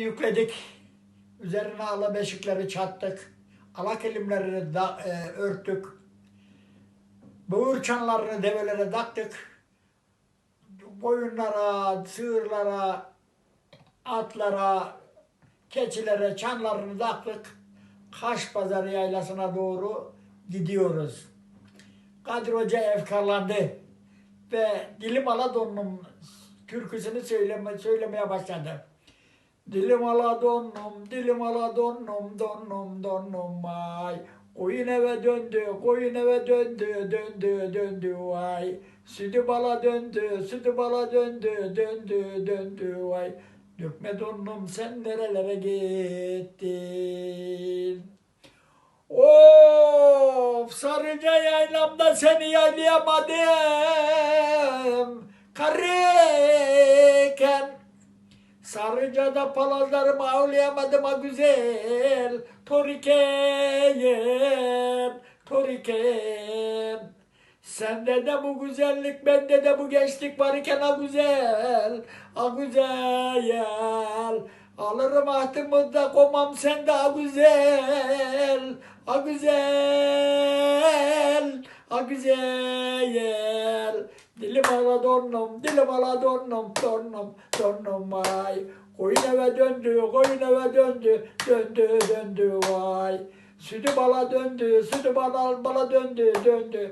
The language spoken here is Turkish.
yükledik. Üzerine ala beşikleri çattık. Ala kilimlerini da, e, örttük. Böğür çanlarını develere taktık. Koyunlara, sığırlara, atlara, keçilere çanlarını taktık. Kaş Pazarı yaylasına doğru gidiyoruz. Kadir Hoca efkarlandı ve Dilim Aladon'un türküsünü söyleme, söylemeye başladı. Dilim ala donnum, dilim ala donnum, donnum, donnum ay. Koyun eve döndü, koyun eve döndü, döndü, döndü ay. Sütü bala döndü, sütü bala döndü, döndü, döndü ay. Dökme donnum sen nerelere gittin? Of sarıca yaylamda seni yaylayamadım. Karıken Sarıca'da palazlarımı avlayamadım ha güzel. Toriken, toriken. Sende de bu güzellik, bende de bu gençlik var iken ha güzel, ha güzel. Alırım ahtımı da komam sende ha güzel, ha güzel, ha güzel. Dilim ala donnum, dilim ala donnum, donnum, donnum vay. Koyun eve döndü, koyun eve döndü, döndü, döndü vay. Sütü bala döndü, sütü bala, bala döndü, döndü.